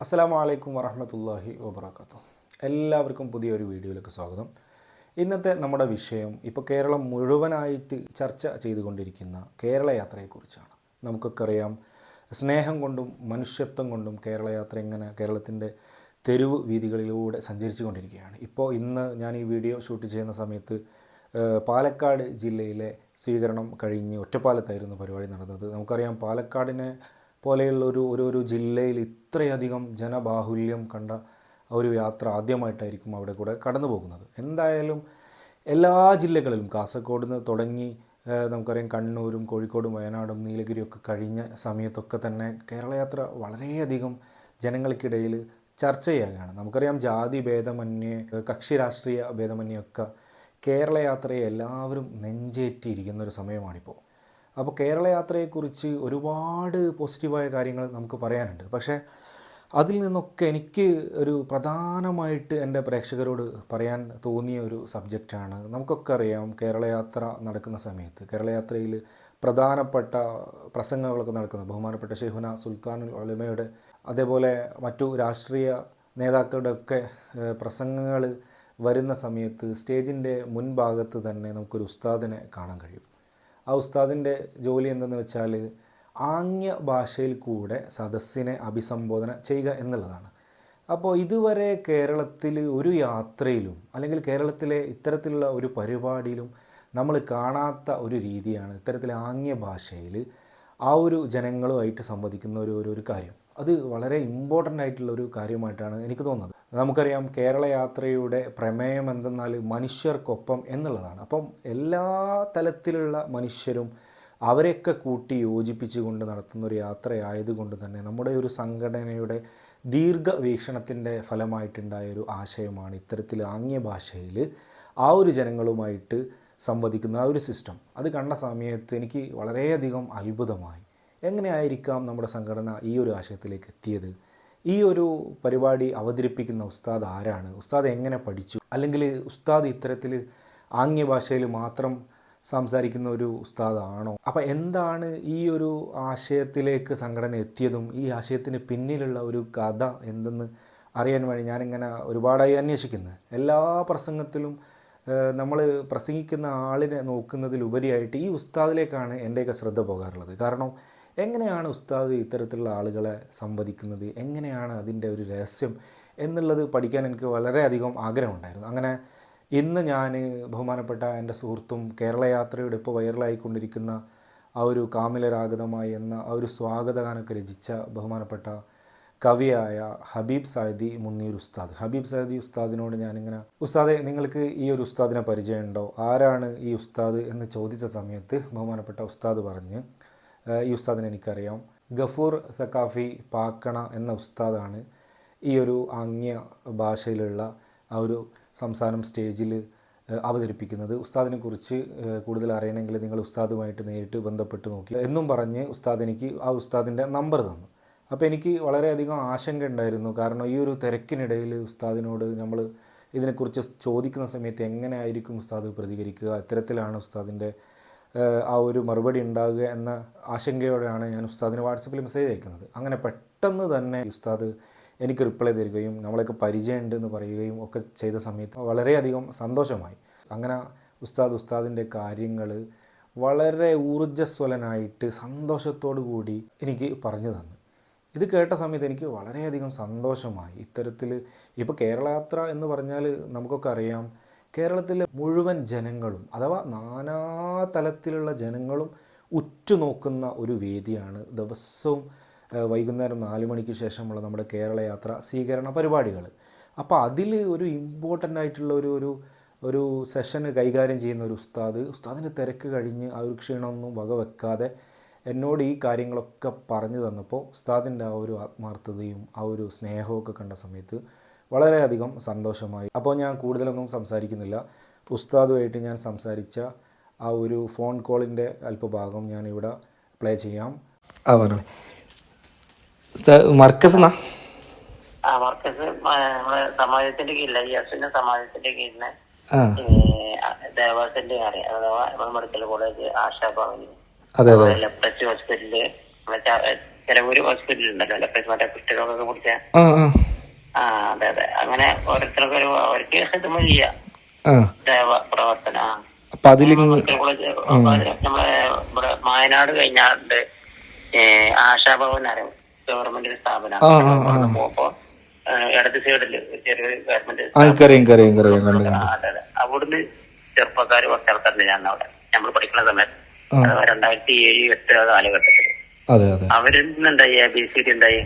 അസ്സാം വലൈക്കും വറഹമത്തല്ലാഹി വബർക്കാത്തു എല്ലാവർക്കും പുതിയൊരു വീഡിയോയിലേക്ക് സ്വാഗതം. ഇന്നത്തെ നമ്മുടെ വിഷയം ഇപ്പോൾ കേരളം മുഴുവനായിട്ട് ചർച്ച ചെയ്തുകൊണ്ടിരിക്കുന്ന കേരള യാത്രയെക്കുറിച്ചാണ്. നമുക്കൊക്കെ അറിയാം സ്നേഹം കൊണ്ടും മനുഷ്യത്വം കൊണ്ടും കേരള യാത്ര എങ്ങനെ കേരളത്തിന്റെ തെരുവ് വീതികളിലൂടെ സഞ്ചരിച്ചു കൊണ്ടിരിക്കുകയാണ് ഇപ്പോൾ ഇന്ന് ഞാൻ ഈ വീഡിയോ ഷൂട്ട് ചെയ്യുന്ന സമയത്ത് പാലക്കാട് ജില്ലയിലെ സ്വീകരണം കഴിഞ്ഞ് ഒറ്റപ്പാലത്തായിരുന്നു പരിപാടി നടന്നത്. നമുക്കറിയാം പാലക്കാടിനെ പോലെയുള്ള ഒരു ഒരു ഒരു ജില്ലയിൽ ഇത്രയധികം ജനബാഹുല്യം കണ്ട ഒരു യാത്ര ആദ്യമായിട്ടായിരിക്കും അവിടെ കൂടെ കടന്നു പോകുന്നത്. എന്തായാലും എല്ലാ ജില്ലകളിലും കാസർഗോഡ് നിന്ന് തുടങ്ങി നമുക്കറിയാം കണ്ണൂരും കോഴിക്കോടും വയനാടും നീലഗിരിയൊക്കെ കഴിഞ്ഞ സമയത്തൊക്കെ തന്നെ കേരളയാത്ര വളരെയധികം ജനങ്ങൾക്കിടയിൽ ചർച്ചയാകുകയാണ് നമുക്കറിയാം ജാതി ഭേദമന്യേ കക്ഷി രാഷ്ട്രീയ ഭേദമന്യൊക്കെ കേരളയാത്രയെ എല്ലാവരും നെഞ്ചേറ്റിയിരിക്കുന്ന ഒരു സമയമാണിപ്പോൾ. അപ്പോൾ കേരള യാത്രയെക്കുറിച്ച് ഒരുപാട് പോസിറ്റീവായ കാര്യങ്ങൾ നമുക്ക് പറയാനുണ്ട്. പക്ഷേ അതിൽ നിന്നൊക്കെ എനിക്ക് ഒരു പ്രധാനമായിട്ട് എന്റെ പ്രേക്ഷകരോട് പറയാൻ തോന്നിയ ഒരു സബ്ജക്റ്റാണ് നമുക്കൊക്കെ അറിയാം കേരള യാത്ര നടക്കുന്ന സമയത്ത് കേരള യാത്രയിൽ പ്രധാനപ്പെട്ട പ്രസംഗങ്ങളൊക്കെ നടക്കുന്നത് ബഹുമാനപ്പെട്ട ഷെഹുന സുൽത്താനുൽ ഒലമയുടെ അതേപോലെ മറ്റു രാഷ്ട്രീയ നേതാക്കളുടെ ഒക്കെ പ്രസംഗങ്ങൾ വരുന്ന സമയത്ത് സ്റ്റേജിന്റെ മുൻഭാഗത്ത് തന്നെ നമുക്കൊരു ഉസ്താദിനെ കാണാൻ കഴിയും. ആ ഉസ്താദിന്റെ ജോലി എന്തെന്ന് വെച്ചാൽ ആംഗ്യ ഭാഷയിൽ കൂടെ സദസ്സിനെ അഭിസംബോധന ചെയ്യുക എന്നുള്ളതാണ്. അപ്പോൾ ഇതുവരെ കേരളത്തിൽ ഒരു യാത്രയിലും അല്ലെങ്കിൽ കേരളത്തിലെ ഇത്തരത്തിലുള്ള ഒരു പരിപാടിയിലും നമ്മൾ കാണാത്ത ഒരു രീതിയാണ് ഇത്തരത്തിലെ ആംഗ്യ ഭാഷയിൽ ആ ഒരു ജനങ്ങളുമായിട്ട് സംവദിക്കുന്ന ഒരു ഒരു ഒരു കാര്യം. അത് വളരെ ഇമ്പോർട്ടന്റ് ആയിട്ടുള്ള ഒരു കാര്യമായിട്ടാണ് എനിക്ക് തോന്നുന്നത്. നമുക്കറിയാം കേരള യാത്രയുടെ പ്രമേയം എന്തെന്നാൽ മനുഷ്യർക്കൊപ്പം എന്നുള്ളതാണ്. അപ്പം എല്ലാ തലത്തിലുള്ള മനുഷ്യരും അവരെയൊക്കെ കൂട്ടി യോജിപ്പിച്ചുകൊണ്ട് നടത്തുന്ന ഒരു യാത്രയായതുകൊണ്ട് തന്നെ നമ്മുടെ ഒരു സംഘടനയുടെ ദീർഘവീക്ഷണത്തിന്റെ ഫലമായിട്ടുണ്ടായ ഒരു ആശയമാണ് ഇത്തരത്തിൽ ആംഗ്യ ഭാഷയിൽ ആ ഒരു ജനങ്ങളുമായിട്ട് സംവദിക്കുന്ന ആ ഒരു സിസ്റ്റം. അത് കണ്ട സമയത്ത് എനിക്ക് വളരെയധികം അത്ഭുതമായി. എങ്ങനെയായിരിക്കാം നമ്മുടെ സംഘടന ഈ ഒരു ആശയത്തിലേക്ക് എത്തിയത്? ഈ ഒരു പരിപാടി അവതരിപ്പിക്കുന്ന ഉസ്താദ് ആരാണ്? ഉസ്താദ് എങ്ങനെ പഠിച്ചു? അല്ലെങ്കിൽ ഉസ്താദ് ഇത്തരത്തിൽ ആംഗ്യ ഭാഷയിൽ മാത്രം സംസാരിക്കുന്ന ഒരു ഉസ്താദാണോ അപ്പം എന്താണ് ഈ ഒരു ആശയത്തിലേക്ക് സംഘടന എത്തിയതും ഈ ആശയത്തിന് പിന്നിലുള്ള ഒരു കഥ എന്തെന്ന് അറിയാൻ വേണ്ടി ഞാനിങ്ങനെ ഒരുപാടായി അന്വേഷിക്കുന്നത് എല്ലാ പ്രസംഗത്തിലും നമ്മൾ പ്രസംഗിക്കുന്ന ആളിനെ നോക്കുന്നതിലുപരിയായിട്ട് ഈ ഉസ്താദിലേക്കാണ് എന്റെയൊക്കെ ശ്രദ്ധ പോകാറുള്ളത്. കാരണം എങ്ങനെയാണ് ഉസ്താദ് ഇത്തരത്തിലുള്ള ആളുകളെ സംവദിക്കുന്നത്? എങ്ങനെയാണ് അതിന്റെ ഒരു രഹസ്യം എന്നുള്ളത് പഠിക്കാൻ എനിക്ക് വളരെയധികം ആഗ്രഹമുണ്ടായിരുന്നു. അങ്ങനെ ഇന്ന് ഞാൻ ബഹുമാനപ്പെട്ട എന്റെ സുഹൃത്തും കേരള യാത്രയുടെ ഇപ്പോൾ വൈറലായിക്കൊണ്ടിരിക്കുന്ന ആ ഒരു കാമിലരാഗതമായി എന്ന ആ ഒരു സ്വാഗതഗാനമൊക്കെ രചിച്ച ബഹുമാനപ്പെട്ട കവിയായ ഹബീബ് സാദി മുന്നീർ ഉസ്താദ്. ഹബീബ് സാദി ഉസ്താദിനോട് ഞാനിങ്ങനെ ഉസ്താദെ നിങ്ങൾക്ക് ഈ ഒരു ഉസ്താദിനെ പരിചയമുണ്ടോ? ആരാണ് ഈ ഉസ്താദ്? എന്ന് ചോദിച്ച സമയത്ത് ബഹുമാനപ്പെട്ട ഉസ്താദ് പറഞ്ഞ് "ഏഹ് ഈ എനിക്കറിയാം. ഗഫൂർ സക്കാഫി പാക്കണ എന്ന ഉസ്താദാണ് ഈ ഒരു ആംഗ്യ ഭാഷയിലുള്ള ആ ഒരു സംസാരം സ്റ്റേജിൽ അവതരിപ്പിക്കുന്നത്. ഉസ്താദിനെ കുറിച്ച് കൂടുതൽ അറിയണമെങ്കിൽ നിങ്ങൾ ഉസ്താദുമായിട്ട് നേരിട്ട് ബന്ധപ്പെട്ട് നോക്കി. എന്നും പറഞ്ഞ് ഉസ്താദ് എനിക്ക് ആ ഉസ്താദിന്റെ നമ്പർ തന്നു. അപ്പോൾ എനിക്ക് വളരെയധികം ആശങ്ക ഉണ്ടായിരുന്നു. കാരണം ഈ ഒരു തിരക്കിനിടയിൽ ഉസ്താദിനോട് നമ്മൾ ഇതിനെക്കുറിച്ച് ചോദിക്കുന്ന സമയത്ത് എങ്ങനെ ആയിരിക്കും ഉസ്താദ് പ്രതികരിക്കുക? ഇത്തരത്തിലാണ് ഉസ്താദിന്റെ ആ ഒരു മറുപടി ഉണ്ടാവുക എന്ന ആശങ്കയോടെയാണ് ഞാൻ ഉസ്താദിന് വാട്സപ്പിൽ മെസ്സേജ് അയക്കുന്നത്. അങ്ങനെ പെട്ടെന്ന് തന്നെ ഉസ്താദ് എനിക്ക് റിപ്ലൈ തരികയും നമ്മളൊക്കെ പരിചയമുണ്ട് എന്ന് പറയുകയും ഒക്കെ ചെയ്ത സമയത്ത് വളരെയധികം സന്തോഷമായി. അങ്ങനെ ഉസ്താദ് ഉസ്താദിന്റെ കാര്യങ്ങൾ വളരെ ഊർജസ്വലനായിട്ട് സന്തോഷത്തോടു കൂടി എനിക്ക് പറഞ്ഞു തന്നു. ഇത് കേട്ട സമയത്ത് എനിക്ക് വളരെയധികം സന്തോഷമായി. ഇത്തരത്തിൽ ഇപ്പോൾ കേരളയാത്ര എന്ന് പറഞ്ഞാൽ നമുക്കൊക്കെ അറിയാം കേരളത്തിലെ മുഴുവൻ ജനങ്ങളും അഥവാ നാനാ തലത്തിലുള്ള ജനങ്ങളും ഉറ്റുനോക്കുന്ന ഒരു വേദിയാണ് ദിവസവും വൈകുന്നേരം നാല് മണിക്ക് ശേഷമുള്ള നമ്മുടെ കേരള യാത്ര സ്വീകരണ പരിപാടികൾ. അപ്പോൾ അതിൽ ഒരു ഇമ്പോർട്ടന്റ് ആയിട്ടുള്ള ഒരു ഒരു ഒരു സെഷന് കൈകാര്യം ചെയ്യുന്ന ഒരു ഉസ്താദ് ഉസ്താദിന്റെ തിരക്ക് കഴിഞ്ഞ് ആ ഒരു ക്ഷീണമൊന്നും വകവെക്കാതെ എന്നോട് ഈ കാര്യങ്ങളൊക്കെ പറഞ്ഞു തന്നപ്പോൾ ഉസ്താദിന്റെ ആ ഒരു ആത്മാർത്ഥതയും ആ ഒരു സ്നേഹമൊക്കെ കണ്ട സമയത്ത് വളരെയധികം സന്തോഷമായി. അപ്പോൾ ഞാൻ കൂടുതലൊന്നും സംസാരിക്കുന്നില്ല. ഉസ്താദുമായിട്ട് ഞാൻ സംസാരിച്ച ആ ഒരു ഫോൺ കോളിന്റെ അല്പഭാഗം ഞാൻ ഇവിടെ പ്ലേ ചെയ്യാം. ആ പറഞ്ഞു. മർക്കസ് എന്നാ? ആ മർക്കസ് നമ്മളെ സമാജത്തിന്റെ കീഴിലെ യസിന്റെ സമാജത്തിന്റെ കീഴിലെ ആ. ദേവാസിന്റെ അറിയാം അഥവാ നമ്മുടെ മെഡിക്കൽ കോളേജ് ആശാ ഭവന് അതെ അതെ. ലെപ്റ്റച്ച് ഹോസ്പിറ്റൽ നമ്മളെ ച- ചെലവൂര് ഹോസ്പിറ്റൽ ഉണ്ടല്ലോ ലപ്പേസ് മറ്റേ കുട്ടികളൊക്കെ കുടിച്ച? ആ അതെ അതെ. അങ്ങനെ ഓരോരുത്തർക്ക് ഒരു അവർക്ക് പ്രവർത്തന. ആ. അതിൽ നമ്മളെ ഇവിടെ മായനാട് കഴിഞ്ഞാണ്ട് ആശാഭവൻ അറിയാം ഗവൺമെന്റ് സ്ഥാപനം. അപ്പൊ ഇടത് സൈഡിൽ ചെറിയൊരു ഗവൺമെന്റ് അവിടുന്ന് ചെറുപ്പക്കാര് കുറച്ച് ആൾക്കാരുണ്ട് ഞാൻ അവിടെ. നമ്മൾ പഠിക്കുന്ന സമയത്ത്. രണ്ടായിരത്തി ഏഴ് എട്ട് കാലഘട്ടത്തിൽ അവരിന്നുണ്ടായി എ ബി സി ഡി ഉണ്ടായി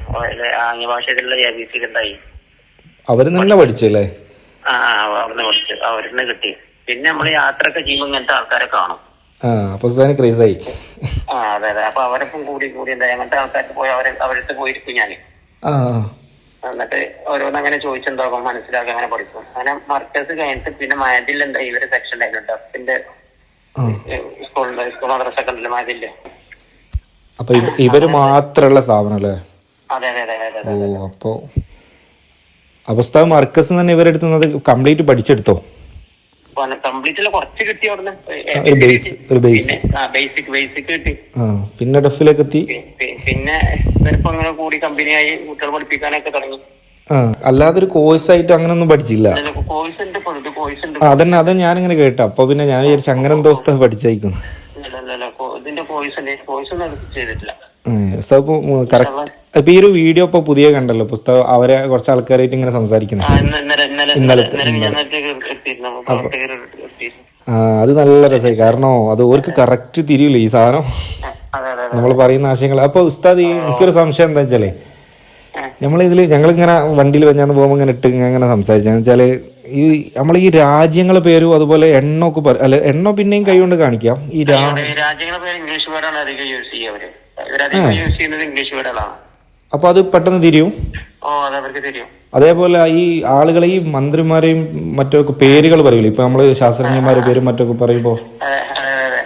ആംഗ്യ ഭാഷയിലുള്ള എ ബി സി ഡി ഉണ്ടായി അവർ നിങ്ങളെ പഠിച്ചല്ലേ? ആ അവിടുന്ന് പഠിച്ചു. കിട്ടി. പിന്നെ നമ്മൾ യാത്രയൊക്കെ ചെയ്യുമ്പോൾ ഇങ്ങനത്തെ ആൾക്കാരെ കാണും. ആ ക്രേസായി ആ അതെ അതെ. അപ്പൊ അവരൊപ്പം കൂടി കൂടി എന്താ അങ്ങനത്തെ ആൾക്കാർക്ക് പോയി അവരെ അവരടുത്ത് പോയിരിക്കും ഞാൻ ആ എന്നിട്ട് ഓരോന്ന് അങ്ങനെ ചോദിച്ചെന്താകും മനസ്സിലാക്കി അങ്ങനെ പഠിക്കും. അങ്ങനെ മർക്കസ് കഴിഞ്ഞിട്ട് പിന്നെ മാതിൽ എന്താ ഇവർ സെക്ഷൻ ഉണ്ടായിരുന്നു. ഡഫിന്റെ സ്കൂളുണ്ട് സ്കൂൾ മദ്രസ ഒക്കെ ഉണ്ടല്ലോ മയതിൽ അപ്പോൾ ഇവർ മാത്രമുള്ള സ്ഥാപനം അല്ലേ? അതെ അതെ അതെ അതെ ഉസ്താദ് മർക്കസ് തന്നെ ഇവരെടുത്തുന്നത് കംപ്ലീറ്റ് പഠിച്ചെടുത്തോ? ഒരു. ബേസിക് ബേസിക് കിട്ടി. പിന്നെ ഡഫിലേക്ക് എത്തി? പിന്നെ അങ്ങനെ കൂടി കമ്പനിയായി കുട്ടികൾ പഠിപ്പിക്കാനൊക്കെ തുടങ്ങി. ആ അല്ലാതെ ഒരു പഠിച്ചില്ല. കോഴ്സ് ആയിട്ട് അങ്ങനെ ഒന്നും ആ, അതന്നെ അതെ ഞാനിങ്ങനെ കേട്ടോ. അപ്പൊ പിന്നെ ഞാൻ വിചാരിച്ചു അങ്ങനെ എന്തോ പഠിച്ചായിരിക്കും. ഇതിന്റെ കോഴ്സ് കോഴ്സ് ഒന്നും ചെയ്തിട്ടില്ല. കറക്റ്റ് ഇപ്പൊ ഈ ഒരു വീഡിയോ ഇപ്പൊ പുതിയ കണ്ടല്ലോ പുസ്തകം അവരെ കുറച്ച് ആൾക്കാരായിട്ട് ഇങ്ങനെ സംസാരിക്കുന്നത് ഇന്നലത്തെ അത് നല്ല രസമായി കാരണം അത് ഓർക്ക് കറക്റ്റ് തിരിയില്ല ഈ സാധനം. നമ്മൾ പറയുന്ന ആശയങ്ങൾ. അപ്പൊ ഉസ്താദ് എനിക്കൊരു സംശയം എന്താ വെച്ചാലേ നമ്മളിതിൽ ഞങ്ങളിങ്ങനെ വണ്ടിയിൽ വെഞ്ഞാന്ന് പോകുമ്പോൾ ഇങ്ങനെ ഇട്ട് ഇങ്ങനെ സംസാരിച്ചാന്ന് വെച്ചാൽ ഈ നമ്മൾ ഈ രാജ്യങ്ങളെ പേരും അതുപോലെ എണ്ണൊക്കെ അല്ല എണ്ണ പിന്നെയും കൈകൊണ്ട് കാണിക്കാം. ഈ രാജ്യങ്ങളെ രാജ്യങ്ങളുടെ പേര് ഇംഗ്ലീഷ് പേരാണ് അധികം യൂസ് ചെയ്യുക ഇവരധികം യൂസ് ചെയ്യുന്നത് ഇംഗ്ലീഷ് വേർഡുകളാണ് അപ്പൊ അത് പെട്ടെന്ന് തിരിയും? ഓ അത് അവർക്ക് തരും അതേപോലെ ഈ ആളുകളെ ഈ മന്ത്രിമാരെയും മറ്റൊക്കെ പേരുകൾ പറയില്ലേ ഇപ്പൊ നമ്മൾ ശാസ്ത്രജ്ഞന്മാരുടെ പേരും മറ്റൊക്കെ പറയുമ്പോ. അതെ അതെ അതെ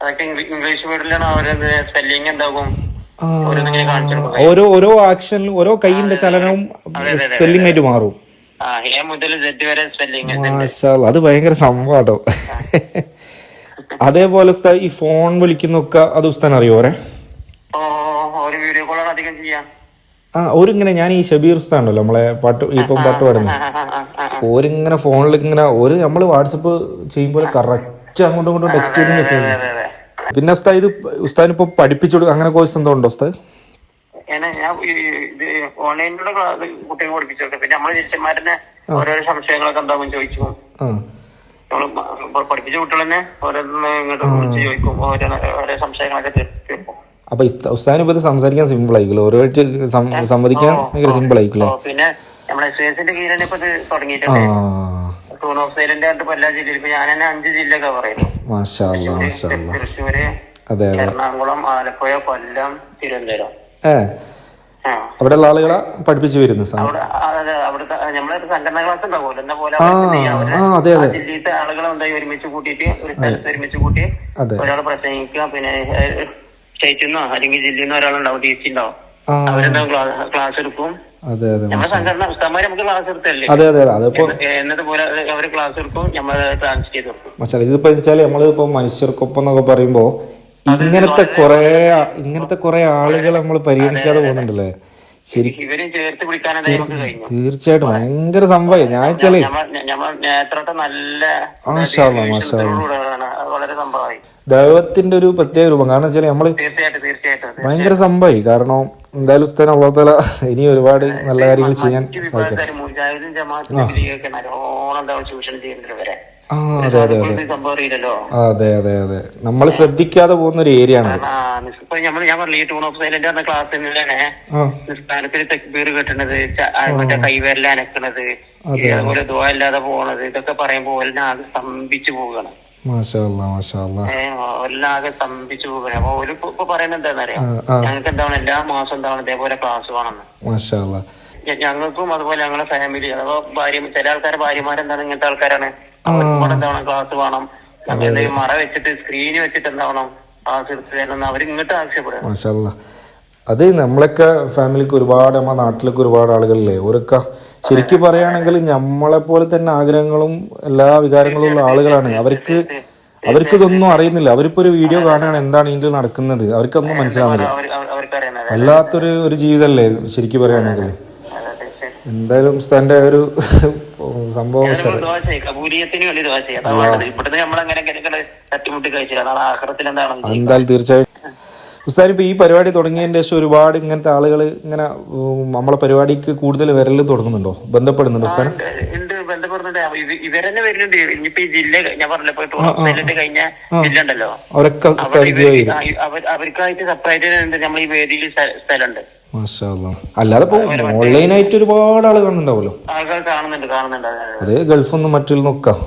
അതൊക്കെ ഇംഗ്ലീഷ് വേർഡിലാണ് അവരത് സ്പെല്ലിംഗ് എന്താകും? ഓരോ ഓരോ ആക്ഷനിലും ഓരോ കൈയിന്റെ ചലനവും സ്പെല്ലിംഗ് ആയിട്ട് മാറും. അത് ഭയങ്കര സംഭവട്ടോ അതേപോലെ ഈ ഫോൺ വിളിക്കുന്നൊക്കെ അത് ഉസ്താൻ അറിയോ അധികം ചെയ്യാം. ആ ഓരിങ്ങനെ ഞാൻ ഈ ഷബീർ ഉസ്താണല്ലോ ഉണ്ടല്ലോ നമ്മളെ പാട്ട് ഇപ്പം പാട്ട് പാടുന്നത്. ഓരിങ്ങനെ ഫോണിൽ ഇങ്ങനെ ഒരു നമ്മൾ വാട്സപ്പ് ചെയ്യുമ്പോൾ കറക്റ്റ് അങ്ങോട്ടും ഇങ്ങോട്ടും ടെക്സ്റ്റ് ചെയ്ത് മെസ്സേജ് പിന്നെ ഉസ്താ ഇത് ഉസ്താദിന് ഇപ്പൊ പഠിപ്പിച്ചു കൊടുക്കുക അങ്ങനെ കോഴ്സ് എന്തോ ഉണ്ടോ ഉസ്താദ്? ഞാൻ ഓൺലൈനിലൂടെ കുട്ടികൾ പഠിപ്പിച്ചോട്ടെ. പിന്നെ നമ്മൾ ടീച്ചർമാരനെ ഓരോരോ സംശയങ്ങളൊക്കെ എന്താകും ചോദിച്ചു പഠിപ്പിച്ച കുട്ടികൾ തന്നെ ഓരോന്ന് ഇങ്ങോട്ട് ചോദിക്കും ഓരോ ഓരോ സംശയങ്ങളൊക്കെ തീർ- തീർക്കും അപ്പൊ ഉസ്താദിന് ഇപ്പൊ ഇത് സംസാരിക്കാൻ സിമ്പിൾ ആയിക്കില്ല ഓരോരുത്തർ സംവദിക്കാൻ ഭയങ്കര സിമ്പിൾ ആയിക്കില്ലേ അവിടെ പിന്നെ നമ്മളെ എസ് എസിന്റെ കീഴിൽ ഇപ്പൊ തുടങ്ങിയിട്ടുണ്ട്. ഓഫ് സൈലന്റ് എല്ലാ ജില്ലയിലും ഇപ്പൊ ഞാൻ തന്നെ അഞ്ച് ജില്ല കവർ ചെയ്തു തൃശ്ശൂര് എറണാകുളം ആലപ്പുഴ കൊല്ലം തിരുവനന്തപുരം. ഏ? ആ. അവിടെയുള്ള ആളുകളെ പഠിപ്പിച്ചു വരുന്നു അവിടെ ആളുകളെ ഒരുമിച്ച് കൂട്ടിയിട്ട് ഒരു സ്ഥലത്ത് ഒരുമിച്ച് കൂട്ടി ഒരാൾ പ്രസംഗിക്കുക പിന്നെ സ്റ്റേറ്റിൽ നിന്നോ അല്ലെങ്കിൽ ജില്ലയിൽ നിന്നോ ഒരാളുണ്ടാവും ഡി സി ഉണ്ടാവും അവരെന്താ ക്ലാസ് എടുക്കും അതെ അതെ അതെ അതെ അതെ. അതിപ്പോ മച്ചാൽ ഇതിപ്പോ വെച്ചാൽ നമ്മളിപ്പോ മനുഷ്യർക്കൊപ്പം എന്നൊക്കെ പറയുമ്പോ ഇങ്ങനത്തെ കൊറേ ഇങ്ങനത്തെ കൊറേ ആളുകൾ നമ്മൾ പരിഗണിക്കാതെ പോകുന്നുണ്ടല്ലേ? ശരിക്കും തീർച്ചയായിട്ടും ഭയങ്കര സംഭവം ഞാൻ വെച്ചാലേ മാഷാ മാഷാ. വളരെ സംഭവമായി. ദൈവത്തിന്റെ ഒരു പ്രത്യേക രൂപം. കാരണം വെച്ചാൽ നമ്മൾ ഭയങ്കര സംഭവമായി. കാരണം എന്തായാലും ഉസ്താൻ അള്ളാഹുത്തല ഇനി ഒരുപാട് നല്ല കാര്യങ്ങൾ ചെയ്യാൻ സാധിക്കും. ആ. അതെ അതെ അതെ. അതെ അതെ അതെ. നമ്മൾ ശ്രദ്ധിക്കാതെ പോകുന്ന ഒരു ഏരിയ ആണ് ഞാൻ പറഞ്ഞില്ല ടൂൺ ഓഫ് സൈലന്റ് ക്ലാസ്സിൽ നിസ്കാരത്തിൽ തെക്ബീർ മറ്റേ കൈവിരല അനക്കണത് അതുപോലെ ഇല്ലാതെ പോണത് ഇതൊക്കെ പറയുമ്പോൾ ആകെ സ്തംഭിച്ചു പോവുകയാണ്. ആകെ സ്തംഭിച്ചു പോകുന്നത് അപ്പൊ ഒരു ഇപ്പൊ- പറയുന്നത് എന്താണെന്നറിയാം. ഞങ്ങൾക്ക് എന്താണ് എല്ലാ മാസം എന്താണ് ഇതേപോലെ ക്ലാസ് വേണമെന്ന്. ഞങ്ങൾക്കും അതുപോലെ ഞങ്ങളുടെ ഫാമിലി അഥവാ ഭാര്യ ചില ആൾക്കാരെ ഭാര്യമാരെന്താണ് ഇങ്ങനത്തെ ആൾക്കാരാണ്. അവർക്കും എന്താണ് ക്ലാസ് വേണം? മറ വെച്ചിട്ട് സ്ക്രീന് വെച്ചിട്ട് എന്താവണം? ക്ലാസ് എടുത്ത് തരണം അവർ ഇങ്ങോട്ട് ആവശ്യപ്പെടുക. അത് നമ്മളൊക്കെ ഫാമിലിക്ക് ഒരുപാട് നമ്മുടെ നാട്ടിലൊക്കെ ഒരുപാട് ആളുകളില്ലേ ഓരൊക്കെ ശരിക്കും പറയുകയാണെങ്കിൽ നമ്മളെ പോലെ തന്നെ ആഗ്രഹങ്ങളും എല്ലാ വികാരങ്ങളും ഉള്ള ആളുകളാണ്. അവർക്ക് അവർക്ക് ഇതൊന്നും അറിയുന്നില്ല. അവരിപ്പോ ഒരു വീഡിയോ കാണുകയാണ് എന്താണ് ഇതിൽ നടക്കുന്നത്. അവർക്കൊന്നും മനസ്സിലാവുന്നില്ല. വല്ലാത്തൊരു ഒരു ജീവിതമല്ലേ ശരിക്കും പറയുകയാണെങ്കിൽ എന്തായാലും ഉസ്താന്റെ ഒരു സംഭവം എന്തായാലും തീർച്ചയായും. ഉസ്താദ് ഇപ്പോൾ ഈ പരിപാടി തുടങ്ങിയതിന് ശേഷം ഒരുപാട് ഇങ്ങനത്തെ ആളുകൾ ഇങ്ങനെ നമ്മളെ പരിപാടിക്ക് കൂടുതൽ വിരൽ തുടങ്ങുന്നുണ്ടോ ബന്ധപ്പെടുന്നുണ്ടോ ഇവ- ഇവരെന്നെ വരുന്നുണ്ട്. ഇനിയിപ്പോ ഈ ജില്ല ഞാൻ കഴിഞ്ഞ ജില്ല ഉണ്ടല്ലോ. അവരൊക്കെ ഉസ്താദ് അവർക്കായിട്ട് സെപ്പറേറ്റ് നമ്മൾ ഈ വേദിയിൽ സ്ഥലമുണ്ട്. അല്ലാതെ ഇപ്പൊ ഓൺലൈനായിട്ട് ഒരുപാട് ആൾ കാണുന്നുണ്ടാവല്ലോ. അതെ, ഗൾഫിൽ നിന്ന് നോക്കാം.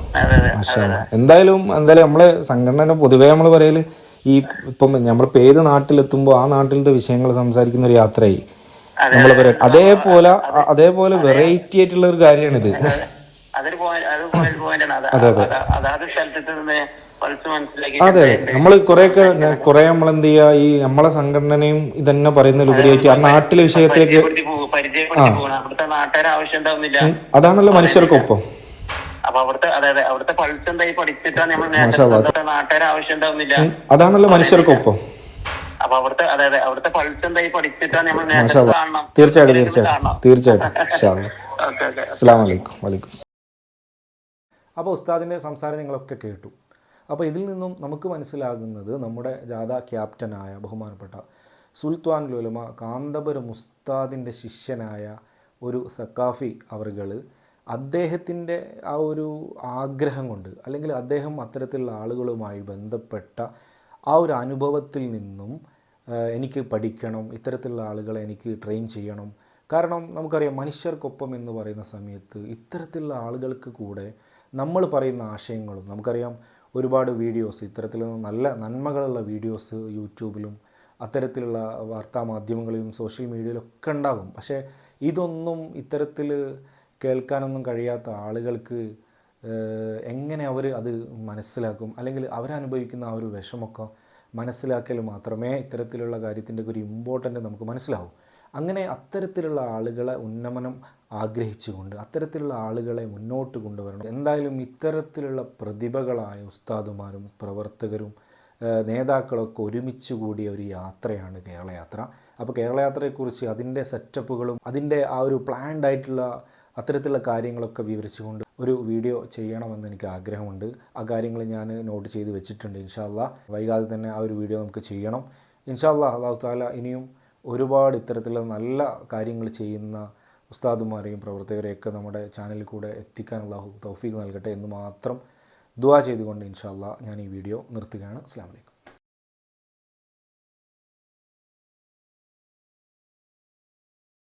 എന്തായാലും എന്തായാലും നമ്മളെ സംഘടന പൊതുവേ നമ്മൾ പറയൽ ഈ ഇപ്പം നമ്മൾ ഏത് നാട്ടിലെത്തുമ്പോൾ ആ നാട്ടിലത്തെ വിഷയങ്ങൾ സംസാരിക്കുന്ന ഒരു യാത്രയായി. നമ്മൾ അതേപോലെ അതേപോലെ വെറൈറ്റി ആയിട്ടുള്ള ഒരു കാര്യമാണിത്. അതെ അതെ. അത് നമ്മൾ കുറെയൊക്കെ കുറെ നമ്മൾ എന്ത് ചെയ്യാ ഈ നമ്മളെ സംഘടനയും ഇതന്നെ പറയുന്നതിലുപരിയായിട്ട് ആ നാട്ടിലെ വിഷയത്തിലേക്ക് ആ. അതാണല്ലോ മനുഷ്യർക്കൊപ്പം. അപ്പൊ അവിടുത്തെ അതായത് അതെ അവിടുത്തെ പൾസ് എന്തായി പഠിച്ചിട്ടാണ് നമ്മൾ നേരത്തെ നാട്ടുകാർ ആവശ്യം ഉണ്ടാവുന്നില്ല. അതാണല്ലോ മനുഷ്യർക്കൊപ്പം അപ്പൊ അവിടുത്തെ അതെ അതെ അവിടുത്തെ പൾസ് എന്തായി പഠിച്ചിട്ടാണ് നമ്മൾ നേരത്തെ കാണണം. തീർച്ചയായിട്ടും തീർച്ചയായിട്ടും. തീർച്ചയായിട്ടും. ഇൻഷാ അല്ലാ. ഓക്കെ ഓക്കെ അസ്സലാമു അലൈക്കും. വലൈക്കും അപ്പോൾ ഉസ്താദിന്റെ സംസാരം നിങ്ങളൊക്കെ കേട്ടു. അപ്പോൾ ഇതിൽ നിന്നും നമുക്ക് മനസ്സിലാകുന്നത് നമ്മുടെ ജാഥ ക്യാപ്റ്റനായ ബഹുമാനപ്പെട്ട സുൽത്താൻ ലുലമ കാന്തപുരം ഉസ്താദിന്റെ ശിഷ്യനായ ഒരു സക്കാഫി അവർകൾ അദ്ദേഹത്തിന്റെ ആ ഒരു ആഗ്രഹം കൊണ്ട് അല്ലെങ്കിൽ അദ്ദേഹം അത്തരത്തിലുള്ള ആളുകളുമായി ബന്ധപ്പെട്ട ആ ഒരു അനുഭവത്തിൽ നിന്നും എനിക്ക് പഠിക്കണം ഇത്തരത്തിലുള്ള ആളുകളെ എനിക്ക് ട്രെയിൻ ചെയ്യണം. കാരണം നമുക്കറിയാം മനുഷ്യർക്കൊപ്പം എന്ന് പറയുന്ന സമയത്ത് ഇത്തരത്തിലുള്ള ആളുകൾക്ക് കൂടെ നമ്മൾ പറയുന്ന ആശയങ്ങളും നമുക്കറിയാം ഒരുപാട് വീഡിയോസ് ഇത്തരത്തിലുള്ള നല്ല നന്മകളുള്ള വീഡിയോസ് യൂട്യൂബിലും അത്തരത്തിലുള്ള വാർത്താ മാധ്യമങ്ങളിലും സോഷ്യൽ മീഡിയയിലൊക്കെ ഉണ്ടാകും. പക്ഷേ ഇതൊന്നും ഇത്തരത്തിൽ കേൾക്കാനൊന്നും കഴിയാത്ത ആളുകൾക്ക് എങ്ങനെ അവർ അത് മനസ്സിലാക്കും? അല്ലെങ്കിൽ അവരനുഭവിക്കുന്ന ആ ഒരു വിഷമൊക്കെ മനസ്സിലാക്കൽ മാത്രമേ ഇത്തരത്തിലുള്ള കാര്യത്തിന്റെ ഒരു ഇമ്പോർട്ടന്റ് നമുക്ക് മനസ്സിലാവും. അങ്ങനെ അത്തരത്തിലുള്ള ആളുകളെ ഉന്നമനം ആഗ്രഹിച്ചുകൊണ്ട് അത്തരത്തിലുള്ള ആളുകളെ മുന്നോട്ട് കൊണ്ടുവരണം. എന്തായാലും ഇത്തരത്തിലുള്ള പ്രതിഭകളായ ഉസ്താദുമാരും പ്രവർത്തകരും നേതാക്കളൊക്കെ ഒരുമിച്ച് കൂടിയ ഒരു യാത്രയാണ് കേരളയാത്ര. അപ്പോൾ കേരളയാത്രയെക്കുറിച്ച് അതിന്റെ സെറ്റപ്പുകളും അതിന്റെ ആ ഒരു പ്ലാൻഡ് ആയിട്ടുള്ള അത്തരത്തിലുള്ള കാര്യങ്ങളൊക്കെ വിവരിച്ചുകൊണ്ട് ഒരു വീഡിയോ ചെയ്യണമെന്ന് എനിക്ക് ആഗ്രഹമുണ്ട്. ആ കാര്യങ്ങൾ ഞാൻ നോട്ട് ചെയ്ത് വെച്ചിട്ടുണ്ട്. ഇൻഷാല്ല വൈകാതെ തന്നെ ആ ഒരു വീഡിയോ നമുക്ക് ചെയ്യണം. ഇൻഷാല്ല അള്ളാഹു താല ഇനിയും ഒരുപാട് ഇത്തരത്തിലുള്ള നല്ല കാര്യങ്ങൾ ചെയ്യുന്ന ഉസ്താദുമാരെയും പ്രവർത്തകരെയൊക്കെ നമ്മുടെ ചാനലിൽ കൂടെ എത്തിക്കാൻ അള്ളാഹു തൗഫീഖ് നൽകട്ടെ എന്ന് മാത്രം ദുവാ ചെയ്തുകൊണ്ട് ഇൻഷാല്ല ഞാൻ ഈ വീഡിയോ നിർത്തുകയാണ്. അസ്സാം വലൈക്കും